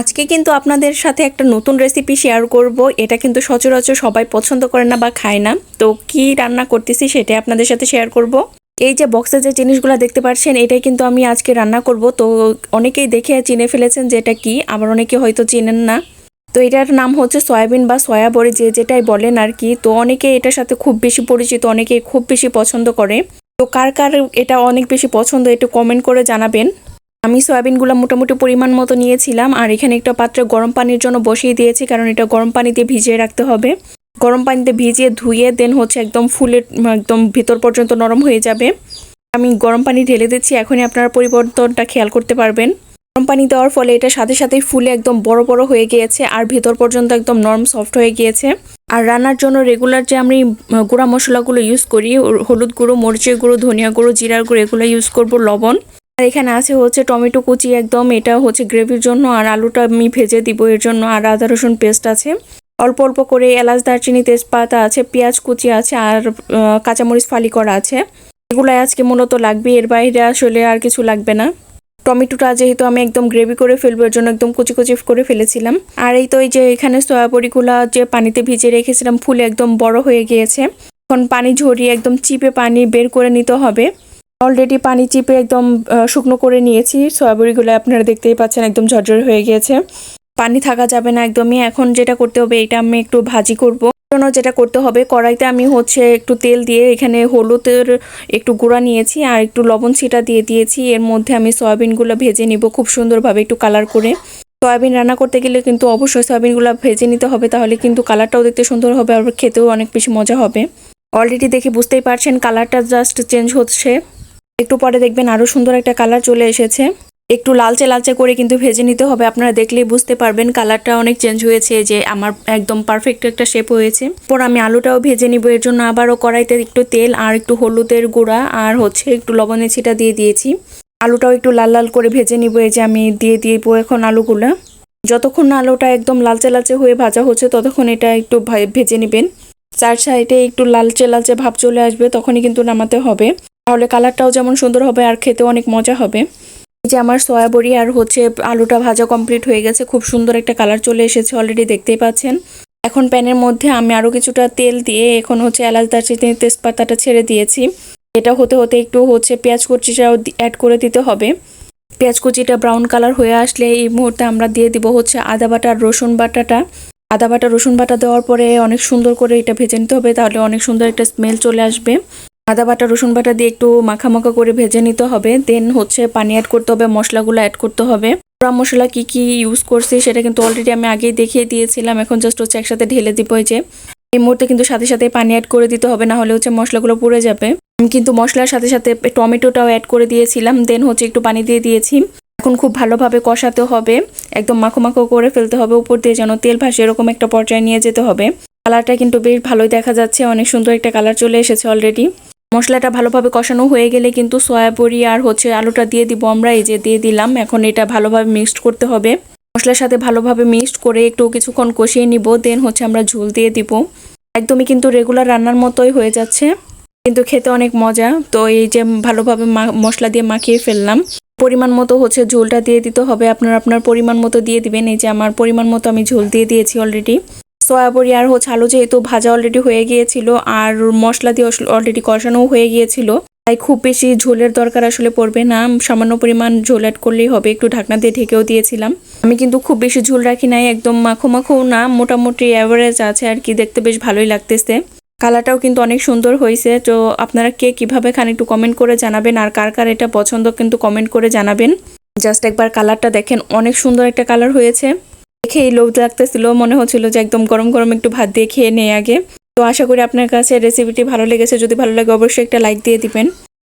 আজকে কিন্তু আপনাদের সাথে একটা নতুন রেসিপি শেয়ার করব। এটা কিন্তু সচরাচর সবাই পছন্দ করে না বা খায় না। তো কি রান্না করতেছি সেটাই আপনাদের সাথে শেয়ার করব। এই যে বক্সে যে জিনিসগুলো দেখতে পাচ্ছেন, এটাই কিন্তু আমি আজকে রান্না করব। তো অনেকেই দেখে চিনে ফেলেছেন যে এটা কি, আবার অনেকে হয়তো চেনেন না। তো এটার নাম হচ্ছে সয়াবিন বা সয়া বড়ি, যে যেটাই বলেন আর কি। তো অনেকে এটার সাথে খুব বেশি পরিচিত অনেকে খুব বেশি পছন্দ করে। তো কার কার এটা অনেক বেশি পছন্দ, একটু কমেন্ট করে জানাবেন। আমি সয়াবিনগুলো মোটামুটি পরিমাণ মতো নিয়েছিলাম, আর এখানে একটা পাত্রে গরম পানির জন্য বসিয়ে দিয়েছি, কারণ এটা গরম পানিতে ভিজিয়ে রাখতে হবে। গরম পানিতে ভিজিয়ে ধুয়ে দেন হচ্ছে একদম ফুলে, একদম ভিতর পর্যন্ত নরম হয়ে যাবে। আমি গরম পানি ঢেলে দিচ্ছি, এখনই আপনারা পরিবর্তনটা খেয়াল করতে পারবেন। গরম পানি দেওয়ার ফলে এটা সাথে সাথেই ফুলে একদম বড় বড় হয়ে গিয়েছে, আর ভিতর পর্যন্ত একদম নরম সফট হয়ে গিয়েছে। আর রান্নার জন্য রেগুলার যে আমি গুঁড়া মশলাগুলো ইউজ করি, হলুদ গুঁড়ো, মরিচের গুঁড়ো, ধনিয়া গুঁড়ো, জিরার গুঁড়ো, এগুলো ইউজ করব লবণ। আর এখানে আছে হচ্ছে টমেটো কুচি একদম, এটা হচ্ছে গ্রেভির জন্য, আর আলুটা আমি ভেজে দিব এর জন্য, আর আদা রসুন পেস্ট আছে। অল্প অল্প করে এলাচ, দারচিনি, তেজপাতা আছে, পেঁয়াজ কুচি আছে, আর কাঁচামরিচ, ফালি করা আছে। এগুলো আজকে মূলত লাগবে, এর বাইরে আসলে আর কিছু লাগবে না। টমেটোটা যেহেতু আমি একদম গ্রেভি করে ফেলব, এর জন্য একদম কুচি কুচি করে ফেলেছিলাম। আর এই তো এই যে এখানে সয়াবড়িগুলো যে পানিতে ভিজে রেখেছিলাম, ফুলে একদম বড় হয়ে গিয়েছে। এখন পানি ঝরিয়ে একদম চিপে পানি বের করে নিতে হবে। অলরেডি পানি চিপে একদম শুকনো করে নিয়েছি। সয়াবড়িগুলো আপনারা দেখতেই পাচ্ছেন, একদম ঝরঝরে হয়ে গিয়েছে। পানি থাকা যাবে না একদমই। এখন যেটা করতে হবে, এটা আমি একটু ভাজি করব। জন্য যেটা করতে হবে, কড়াইতে আমি হচ্ছে একটু তেল দিয়ে এখানে হলুদের একটু গুঁড়া নিয়েছি আর একটু লবণ ছিটা দিয়ে দিয়েছি। এর মধ্যে আমি সয়াবিনগুলো ভেজে নিব খুব সুন্দরভাবে একটু কালার করে। সয়াবিন রান্না করতে গেলে কিন্তু অবশ্যই সয়াবিনগুলো ভেজে নিতে হবে, তাহলে কিন্তু কালারটাও দেখতে সুন্দর হবে আর খেতেও অনেক বেশি মজা হবে। অলরেডি দেখে বুঝতেই পারছেন কালারটা জাস্ট চেঞ্জ হচ্ছে। একটু পরে দেখবেন আরও সুন্দর একটা কালার চলে এসেছে। একটু লালচে লালচে করে কিন্তু ভেজে নিতে হবে, আপনারা দেখলেই বুঝতে পারবেন কালারটা অনেক চেঞ্জ হয়েছে, যে আমার একদম পারফেক্ট একটা শেপ হয়েছে। পর আমি আলুটাও ভেজে নিব, এর জন্য আবারও কড়াইতে একটু তেল আর একটু হলুদের গুঁড়া আর হচ্ছে একটু লবণের ছিটা দিয়ে দিয়েছি। আলুটাও একটু লাল লাল করে ভেজে নিব, এই যে আমি দিয়ে দিব এখন আলুগুলো। যতক্ষণ না আলুটা একদম লালচে লালচে হয়ে ভাজা হচ্ছে, ততক্ষণ এটা একটু ভেজে নেবেন। চার সাইডে একটু লালচে লালচে ভাব চলে আসবে, তখনই কিন্তু নামাতে হবে। তাহলে কালারটাও যেমন সুন্দর হবে আর খেতে অনেক মজা হবে। এই যে আমার সয়াবড়ি আর হচ্ছে আলুটা ভাজা কমপ্লিট হয়ে গেছে, খুব সুন্দর একটা কালার চলে এসেছে অলরেডি দেখতেই পাচ্ছেন। এখন প্যানের মধ্যে আমি আরও কিছুটা তেল দিয়ে এখন হচ্ছে এলাচ দারচিনি তেজপাতাটা ছেড়ে দিয়েছি। এটা হতে হতে একটু হচ্ছে পেঁয়াজ কুচিটাও অ্যাড করে দিতে হবে। পেঁয়াজ কুচিটা ব্রাউন কালার হয়ে আসলে এই মুহূর্তে আমরা দিয়ে দিব হচ্ছে আদা বাটা আর রসুন বাটাটা। আদা বাটা রসুন বাটা দেওয়ার পরে অনেক সুন্দর করে এটা ভেজে নিতে হবে, তাহলে অনেক সুন্দর একটা স্মেল চলে আসবে। আদা বাটা, রসুন বাটা দিয়ে একটু মাখা মাখা করে ভেজে নিতে হবে। দেন হচ্ছে পানি অ্যাড করতে হবে, মশলাগুলো অ্যাড করতে হবে। পুরা মশলা কি কি ইউজ করছি সেটা কিন্তু অলরেডি আমি আগেই দেখিয়ে দিয়েছিলাম। এখন জাস্ট হচ্ছে একসাথে ঢেলে দিব যে। এই মুহূর্তে কিন্তু সাথে সাথে পানি অ্যাড করে দিতে হবে না হলে হচ্ছে মশলাগুলো পুড়ে যাবে। আমি কিন্তু মশলার সাথে সাথে টমেটোটাও অ্যাড করে দিয়েছিলাম। দেন হচ্ছে একটু পানি দিয়ে দিয়েছি। এখন খুব ভালোভাবে কষাতে হবে। একদম মাখো মাখো করে ফেলতে হবে উপর দিয়ে, যেন তেল ভাসে এরকম একটা পর্যায়ে নিয়ে যেতে হবে। কালারটা কিন্তু বেশ ভালোই দেখা যাচ্ছে। অনেক সুন্দর একটা কালার চলে এসেছে অলরেডি মশলাটা ভালোভাবে কষানো হয়ে গেলে কিন্তু সয়াবড়ি আর হচ্ছে আলুটা দিয়ে দিব আমরা, এই যে দিয়ে দিলাম। এখন এটা ভালোভাবে মিক্সড করতে হবে। মশলার সাথে ভালোভাবে মিক্সড করে একটু কিছুক্ষণ কষিয়ে নিব দেন হচ্ছে আমরা ঝোল দিয়ে দিব। একদমই কিন্তু রেগুলার রান্নার মতোই হয়ে যাচ্ছে, কিন্তু খেতে অনেক মজা। তো এই যে ভালোভাবে মশলা দিয়ে মাখিয়ে ফেললাম। পরিমাণ মতো হচ্ছে ঝোলটা দিয়ে দিতে হবে। আপনার আপনার পরিমাণ মতো দিয়ে দিবেন। এই যে আমার পরিমাণ মতো আমি ঝোল দিয়ে দিয়েছি অলরেডি সয়াবড়ি আর হচ্ছে আলু যেহেতু ভাজা অলরেডি হয়ে গিয়েছিল আর মশলা দিয়ে অলরেডি কষানোও হয়ে গিয়েছিল। তাই খুব বেশি ঝোলের দরকার আসলে পড়বে না। সামান্য পরিমাণ ঝোল অ্যাড করলেই হবে। একটু ঢাকনা দিয়ে ঢেকেও দিয়েছিলাম। আমি কিন্তু খুব বেশি ঝোল রাখি নাই, একদম মাখো মাখো না, মোটামুটি অ্যাভারেজ আছে আর কি। দেখতে বেশ ভালোই লাগতেছে। কালারটাও কিন্তু অনেক সুন্দর হয়েছে। তো আপনারা কে কীভাবে খান একটু কমেন্ট করে জানাবেন। আর কার কার এটা পছন্দ কিন্তু কমেন্ট করে জানাবেন। জাস্ট একবার কালারটা দেখেন। অনেক সুন্দর একটা কালার হয়েছে। এই লোভ লাগতেছিল মনে হচ্ছিল যে একদম গরম গরম একটু ভাত দিয়ে খেয়ে নেই আগে। তো আশা করি আপনার কাছে রেসিপিটি ভালো লেগেছে। যদি ভালো লাগে অবশ্যই একটা লাইক দিয়ে দিবেন।